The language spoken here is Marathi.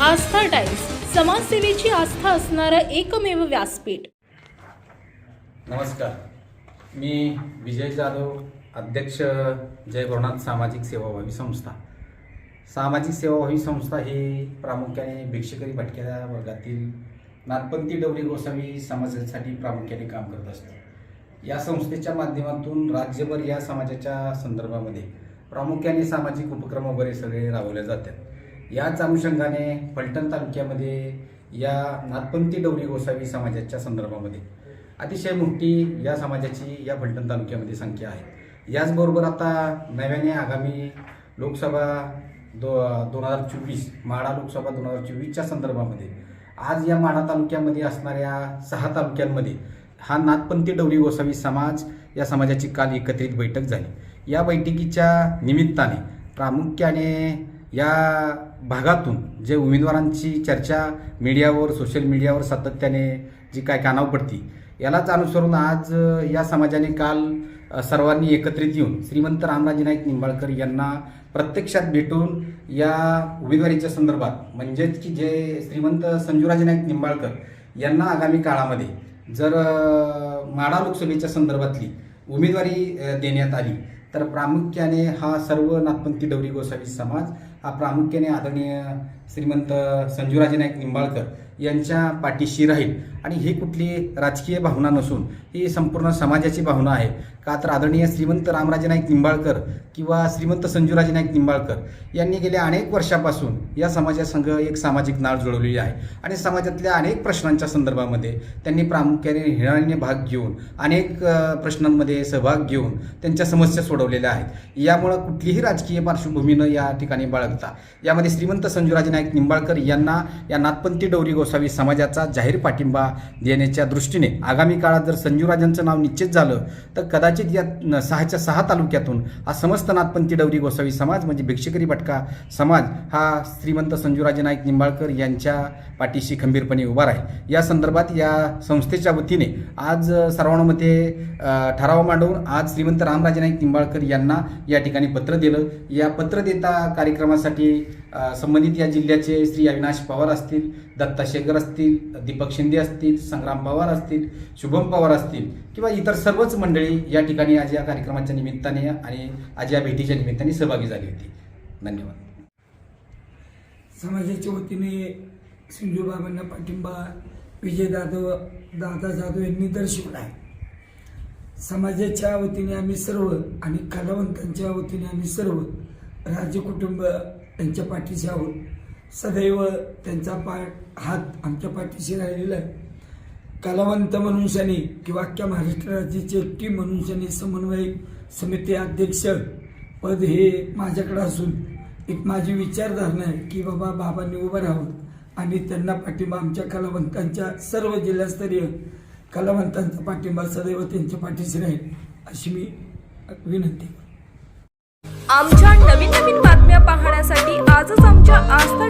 आस्था टाइम्स समाजसेवेची आस्था असणारं एकमेव व्यासपीठ. नमस्कार. मी विजय जाधव अध्यक्ष जय गुरुनाथ सामाजिक सेवाभावी संस्था. सामाजिक सेवाभावी संस्था ही प्रामुख्याने भिक्षकरी भटक्या वर्गातील नागपंथी डवरी गोसावी समाजासाठी प्रामुख्याने काम करत असतो. या संस्थेच्या माध्यमातून राज्यभर या समाजाच्या संदर्भामध्ये प्रामुख्याने सामाजिक उपक्रम वगैरे सगळे राबवले जातात. याच अनुषंगाने फलटण तालुक्यामध्ये या नाथपंथी डवरी गोसावी समाजाच्या संदर्भामध्ये अतिशय मोठी या समाजाची या फलटण तालुक्यामध्ये संख्या आहे. याचबरोबर आता नव्याने आगामी लोकसभा दो दोन हजार चोवीस माढा लोकसभा दोन हजार चोवीसच्या संदर्भामध्ये आज या माढा तालुक्यामध्ये असणाऱ्या सहा तालुक्यांमध्ये हा नाथपंथी डवरी गोसावी समाज या समाजाची काल एकत्रित बैठक झाली. या बैठकीच्या निमित्ताने प्रामुख्याने या भागातून जे उमेदवारांची चर्चा मीडियावर सोशल मीडियावर सातत्याने जी काय कानाव पडती यालाच अनुसरून आज या समाजाने काल सर्वांनी एकत्रित येऊन श्रीमंत रामराजे नाईक निंबाळकर यांना प्रत्यक्षात भेटून या उमेदवारीच्या संदर्भात म्हणजेच की जे श्रीमंत संजूराजे नाईक निंबाळकर यांना आगामी काळामध्ये जर माडा लोकसभेच्या संदर्भातली उमेदवारी देण्यात आली तर प्रामुख्याने हा सर्व नाथपंथी डवरी गोसावी समाज हा प्रामुख्याने आदरणीय श्रीमंत संजूराजे नाईक निंबाळकर यांच्या पाठीशी राहील. आणि ही कुठली राजकीय भावना नसून ही संपूर्ण समाजाची भावना आहे. का तर आदरणीय श्रीमंत रामराजे नाईक निंबाळकर किंवा श्रीमंत संजूराजे नाईक निंबाळकर यांनी गेल्या अनेक वर्षापासून या समाजासंघ एक सामाजिक नाळ जुळवलेली आहे. आणि समाजातल्या अनेक प्रश्नांच्या संदर्भामध्ये त्यांनी प्रामुख्याने हिराणीने भाग घेऊन अनेक प्रश्नांमध्ये सहभाग घेऊन त्यांच्या समस्या सोडवलेल्या आहेत. यामुळं कुठलीही राजकीय पार्श्वभूमीनं या ठिकाणी बाळगता यामध्ये श्रीमंत संजूराजे नाईक निंबाळकर यांना या नाथपंथी गोष्ट गोसावी समाजाचा जाहीर पाठिंबा देण्याच्या दृष्टीने. आगामी काळात जर संजूराजांचं नाव निश्चित झालं तर कदाचित या सहाच्या सहा तालुक्यातून हा समस्त नाथपंथी डवरी गोसावी समाज म्हणजे भिक्षकरी भटका समाज हा श्रीमंत संजूराजे नाईक निंबाळकर यांच्या पाठीशी खंबीरपणे उभा राहील. या संदर्भात या संस्थेच्या वतीने आज सर्वांमध्ये ठराव मांडवून आज श्रीमंत रामराजे नाईक निंबाळकर यांना या ठिकाणी पत्र दिलं. या पत्र देता कार्यक्रमासाठी संबंधित या जिल्ह्याचे श्री अविनाश पवार असतील दत्ता शेखर असतील दीपक शिंदे असतील संग्राम पवार असतील शुभम पवार असतील किंवा इतर सर्वच मंडळी या ठिकाणी आज या कार्यक्रमाच्या निमित्ताने आणि आज या भेटीच्या निमित्ताने सहभागी झाली होती. धन्यवाद. समाजाच्या वतीने सिंधूबाबांना पाठिंबा विजय जाधव दादा जाधव यांनी दर्शवला आहे. समाजाच्या वतीने आम्ही सर्व आणि कलावंतांच्या वतीने आम्ही सर्व राजकुटुंब त्यांच्या पाठीशी आहोत. सदैव त्यांचा पाठ हात आमच्या पाठीशी राहिलेला आहे. कलावंत मनुष्याने किंवा अख्ख्या महाराष्ट्र राज्याची एकटी मनुष्याने समन्वय समिती अध्यक्ष पद हे माझ्याकडे असून एक माझी विचारधारणा आहे की बाबा बाबांनी उभं राहावं आणि त्यांना पाठिंबा आमच्या कलावंतांच्या सर्व जिल्हास्तरीय कलावंतांचा पाठिंबा सदैव त्यांच्या पाठीशी राहील अशी मी विनंती आमच्या नवीन नवीन बातम्या पाहण्यासाठी आजच आमच्या आस्था